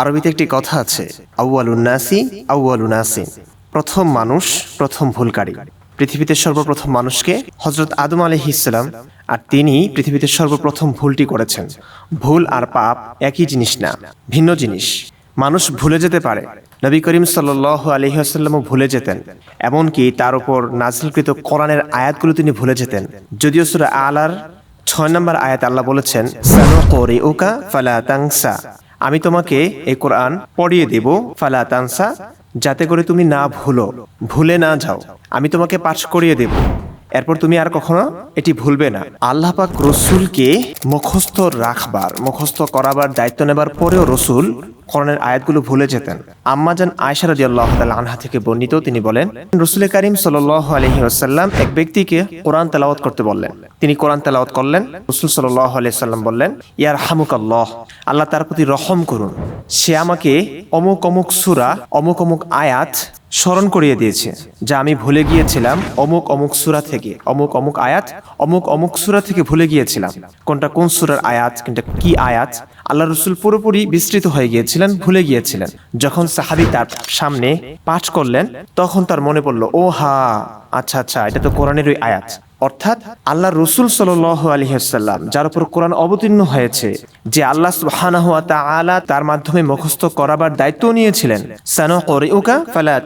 আরবিতে একটি কথা আছে আউয়ালুন্নাসি আউয়ালুনাসিন প্রথম মানুষ, প্রথম ভুলকারী। পৃথিবীতে সর্বপ্রথম মানুষকে হজরত আদম আলহি ইসলাম আর তিনি পৃথিবীতে সর্বপ্রথম ভুলটি করেছেন। ভুল আর পাপ একই জিনিস না, ভিন্ন জিনিস। মানুষ ভুলে যেতে পারে। নবী করিম সাল আলহিহাসাল্লামও ভুলে যেতেন। এমনকি তার উপর নাজিলকৃত কোরআনের আয়াতগুলো তিনি ভুলে যেতেন। যদিও সুরা আলার ছয় নম্বর আয়াত আল্লাহ বলেছেন আমি তোমাকে এ কোরআন পড়িয়ে দেব, ফালা তানসা, যাতে করে তুমি না ভুলো। ভুলে না যাও। আমি তোমাকে পাঠ করিয়ে দেব। এরপর তুমি আর কখনো এটি ভুলবে না। আল্লাহ পাক রসুলকে মুখস্থ রাখবার, মুখস্থ করাবার, দায়িত্ব নেবার পরেও রসুল কোরআনের আয়াতগুলো ভুলে যেতেন। আম্মাজান আয়সা রাজি আল্লাহ আনহা থেকে বর্ণিত তিনি বলেন, রসুল করিম সাল আলহি আসাল্লাম এক ব্যক্তিকে কোরআন তেলাওয়াত করতে বললেন। তিনি কোরআন তেলাওয়াত করলেন। রসুল সাল্লাহ আলাইসাল্লাম বললেন ইয়ার হামুক আল্লাহ আল্লাহ তার প্রতি রহম করুন। সে আমাকে অমুক অমুক সুরা, অমুক অমুক আয়াত স্মরণ করিয়ে দিয়েছে, যা আমি ভুলে গিয়েছিলাম, অমুক অমুক সুরা থেকে, অমুক অমুক আয়াত, অমুক অমুক সুরা থেকে ভুলে গিয়েছিলাম। কোনটা কোন সুরার আয়াত, কোনটা কি আয়াত, আল্লাহ রসুল পুরোপুরি বিস্তৃত হয়ে গিয়েছিলেন, ভুলে গিয়েছিলেন। যখন সাহাবি তার সামনে পাঠ করলেন, তখন তার মনে পড়ল ও হা আচ্ছা আচ্ছা এটা তো কোরআনের ওই আয়াত। অর্থাৎ আল্লাহ রসুল সাল আলহিহাল্লাম যার উপর কোরআন অবতীর্ণ হয়েছে, যে আল্লাহ সুবহানাহুয়া তাআলা তার মাধ্যমে মুখস্থ করাবার দায়িত্ব নিয়েছিলেন। সানো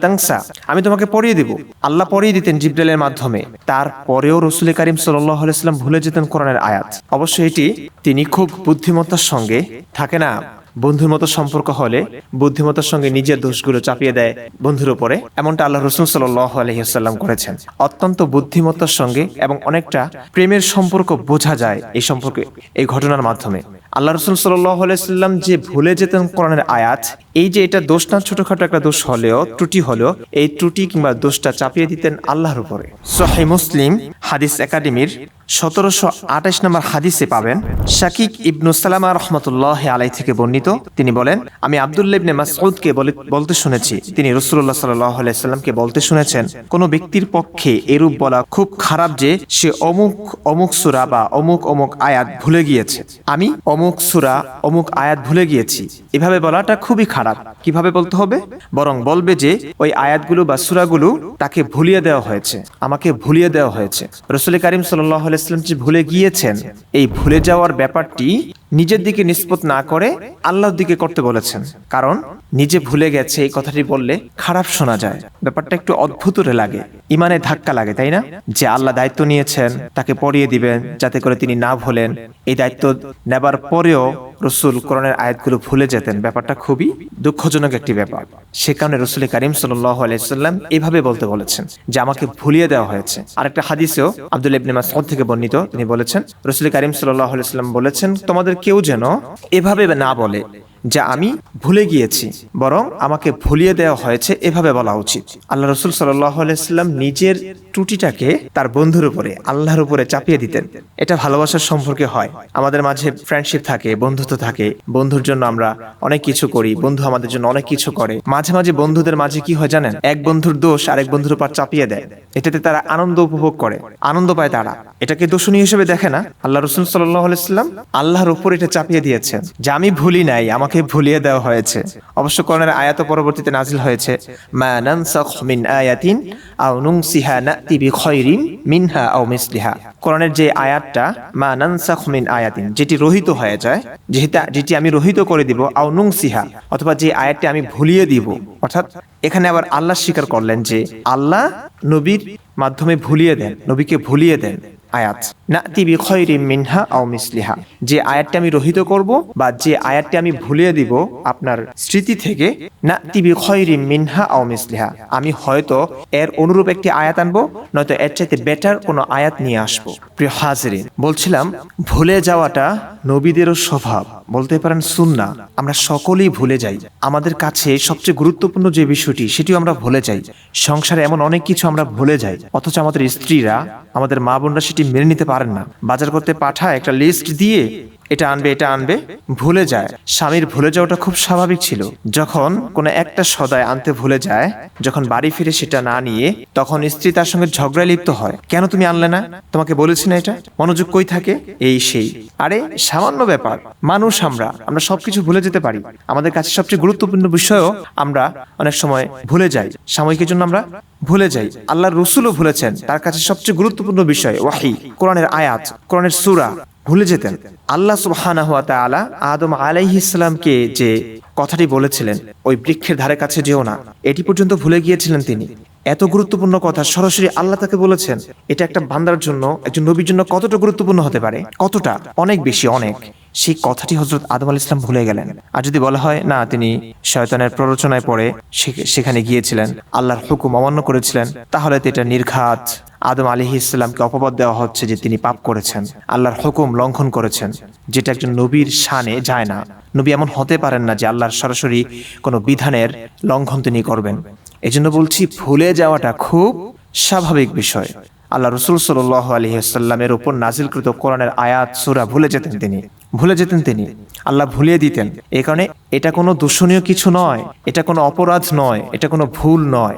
তাংসা। আমি তোমাকে পড়িয়ে দিব। আল্লাহ পড়িয়ে দিতেন জিব্রাইলের মাধ্যমে। তারপরেও রসুল করিম আলাইসাল্লাম ভুলে যেতেন কোরআনের আয়াত। অবশ্যই এটি তিনি খুব বুদ্ধিমত্তার সঙ্গে থাকে না। বন্ধুর মতো সম্পর্ক হলে বুদ্ধিমত্তার সঙ্গে নিজের দোষগুলো চাপিয়ে দেয় বন্ধুর উপরে, এমনটা আল্লাহ রসুল সাল্লাহ আলহিহাল্লাম করেছেন। অত্যন্ত বুদ্ধিমত্তার সঙ্গে এবং অনেকটা প্রেমের সম্পর্ক বোঝা যায় এই সম্পর্কে, এই ঘটনার মাধ্যমে। আল্লাহ রসুল সাল্লাহ যে ভুলে যেতেন কোরআনের আয়াত, এই যে এটা দোষ না, ছোটখাটো একটা দোষ হলেও, ত্রুটি হলেও, এই ত্রুটি কিংবা দোষটা চাপিয়ে দিতেন আল্লাহর উপরে। সহি মুসলিম হাদিস একাডেমির সতেরোশো আঠাশ নম্বর হাদিসে পাবেন, শাকিক ইবনু সালামা রহমতুল্লাহ আলাই থেকে বর্ণিত। তিনি বলেন, আমি আবদুল্লাহ ইবনে মাসউদকে বলতে শুনেছি। তিনি রসুল্লাহ সাল্লাহ আলাইসাল্লামকে বলতে শুনেছেন, কোনো ব্যক্তির পক্ষে এরূপ বলা খুব খারাপ যে সে অমুক অমুক সুরা বা অমুক অমুক আয়াত ভুলে গিয়েছে। আমি অমুক সুরা, অমুক আয়াত ভুলে গিয়েছি। এভাবে বলাটা খুবই খারাপ। কীভাবে বলতে হবে? বরং বলবে যে, ওই আয়াতগুলো বা সুরাগুলো তাকে ভুলিয়ে দেওয়া হয়েছে। আমাকে ভুলিয়ে দেওয়া হয়েছে। রসুল করিম সাল্লাহ আলাইস্লাম যে ভুলে গিয়েছেন এই ভুলে যাওয়ার ব্যাপারটি নিজের দিকে নিষ্পত না করে আল্লাহর দিকে করতে বলেছেন। কারণ নিজে ভুলে গেছে এই কথাটি বললে খারাপ শোনা যায়। ব্যাপারটা একটু অদ্ভুত লাগে। ইমানে ধাক্কা লাগে, তাই না? যে আল্লাহ দায়িত্ব নিয়েছেন, তাকে পড়িয়ে দিবেন যাতে করে তিনি না ভুলেন। এই দায়িত্ব নেবার পরেও রসুল কোরআনের আয়াতগুলো ভুলে যেতেন। ব্যাপারটা খুবই দুঃখজনক একটি ব্যাপার। সে কারণে রসুল করিম সাল্লাহ আলাইসাল্লাম এভাবে বলতে বলেছেন যে, আমাকে ভুলিয়ে দেওয়া হয়েছে। আর একটা হাদিসেও আব্দুল ইবনে মাসউদ থেকে বর্ণিত। তিনি বলেছেন, রসুল করিম সাল্লাহ আলাইসাল্লাম বলেছেন, তোমাদের কেউ যেন এভাবে না বলে। যে আমি ভুলে গিয়েছি, বরং আমাকে ভুলিয়ে দেওয়া হয়েছে এভাবে বলা উচিত। আল্লাহ রসুল সাল্লাম নিজের ত্রুটিটাকে তার বন্ধুর উপরে, আল্লাহর উপরে চাপিয়ে দিতেন। এটা ভালোবাসার সম্পর্কে হয়। আমাদের মাঝে ফ্রেন্ডশিপ থাকে, বন্ধুত্ব থাকে। বন্ধুর জন্য আমরা অনেক কিছু করি, বন্ধু আমাদের জন্য অনেক কিছু করে। মাঝে মাঝে বন্ধুদের মাঝে কি হয় জানেন? এক বন্ধুর দোষ আরেক বন্ধুর উপর চাপিয়ে দেয়। এটাতে তারা আনন্দ উপভোগ করে, আনন্দ পায় তারা। এটাকে দোষণীয় হিসেবে দেখে না? আল্লাহ রসুল সাল্লাহ আল্লাহর উপর এটা চাপিয়ে দিয়েছেন। যে আমি ভুলি নাই, আমাকে আমাকে ভুলিয়ে দেওয়া হয়েছে। অবশ্য কোরআনের আয়াত পরবর্তীতে নাজিল হয়েছে, মা নানসাখ মিন আয়াতিন আও নাতি মিনহা আও মিসলিহা। যে আয়াতটা, মা নানসাখ মিন আয়াতিন যেটি রহিত হয়ে যায়, যেটা, যেটি আমি রহিত করে দিব, আও নুনসিহা অথবা যে আয়াতটি আমি ভুলিয়ে দিব। অর্থাৎ, এখানে আবার আল্লাহ স্বীকার করলেন যে, আল্লাহ নবীর মাধ্যমে ভুলিয়ে দেন, নবীকে ভুলিয়ে দেন আয়াত। নাতি বিখয়রি মিনহা আও মিসলিহা। যে আয়াতটি আমি রহিত করব বা যে আয়াতটি আমি ভুলিয়ে দিব আপনার স্মৃতি থেকে, নাতি বিখয়রি মিনহা আও মিসলিহা। আমি হয়তো এর অনুরূপ একটি আয়াত আনব, নয়তো এর চাইতে বেটার কোনো আয়াত নিয়ে আসব। প্রিয় হাজরিন, বলছিলাম, ভুলে যাওয়াটা নবীদেরও স্বভাব। বলতে পারেন সুন্না আমরা সকলেই ভুলে যাই। আমাদের কাছে সবচেয়ে গুরুত্বপূর্ণ যে বিষয়টি, সেটিও আমরা ভুলে যাই। সংসারে এমন অনেক কিছু আমরা ভুলে যাই। অথচ আমাদের স্ত্রীরা, আমাদের মা বোনরা সেটি মেনে নিতে পারেন না। বাজার করতে পাঠায় একটা লিস্ট দিয়ে এটা আনবে এটা আনবে, ভুলে যায়। স্বামীর ভুলে যাওয়াটা খুব স্বাভাবিক ছিল। যখন কোনো একটা সদায় আনতে ভুলে যায়, যখন বাড়ি ফিরে সেটা না নিয়ে, তখন স্ত্রী তার সঙ্গে ঝগড়ায় লিপ্ত হয়। কেন তুমি আনলে না? তোমাকে বলেছি না এটা? মনোযোগ কই থাকে? এই সেই। আরে, সামান্য ব্যাপার। মানুষ আমরা আমরা সবকিছু ভুলে যেতে পারি। আমাদের কাছে সবচেয়ে গুরুত্বপূর্ণ বিষয়ও আমরা অনেক সময় ভুলে যাই। সাময়িকের জন্য আমরা ভুলে যাই। আল্লাহর রসুলও ভুলেছেন। তার কাছে সবচেয়ে গুরুত্বপূর্ণ বিষয়, ওয়াহি। কোরআনের আয়াত, কোরআনের সূরা। ভুলে যেতেন। আল্লাহ সুবহানাহু ওয়া তাআলা আদম আলাইহিস সালামকে যে কথাটি বলেছিলেন, ওই বৃক্ষের ধারে কাছে যেও না। এটি পর্যন্ত ভুলে গিয়েছিলেন তিনি। এত গুরুত্বপূর্ণ কথা সরাসরি আল্লাহ তাকে বলেছেন, এটা একটা বান্দার জন্য, একজন নবীর জন্য কতটা গুরুত্বপূর্ণ হতে পারে? কতটা? অনেক বেশি, অনেক। সেই কথাটি হজরত আদম আল ইসলাম ভুলে গেলেন। আর যদি বলা হয়, না, তিনি শয়তানের প্ররোচনায় পড়ে সেখানে গিয়েছিলেন, আল্লাহর হুকুম অমান্য করেছিলেন, তাহলে তো এটা নির্ঘাত। আদম আলী ইসলামকে অপবাদ দেওয়া হচ্ছে যে তিনি পাপ করেছেন। আল্লাহর হুকুম লঙ্ঘন করেছেন। যেটা একজন নবীর শানে যায় না। নবী এমন হতে পারেন না যে আল্লাহর সরাসরি কোনো বিধানের লঙ্ঘন তিনি করবেন। এজন্য বলছি, ভুলে যাওয়াটা খুব স্বাভাবিক বিষয়। আল্লাহ রসুল সাল আলহিহাল্লামের উপর নাজিলকৃত কোরআনের আয়াত, সুরা ভুলে যেতেন তিনি। ভুলে যেতেন তিনি। আল্লাহ ভুলিয়ে দিতেন। এই কারণে এটা কোনো দূষণীয় কিছু নয়। এটা কোনো অপরাধ নয়। এটা কোনো ভুল নয়।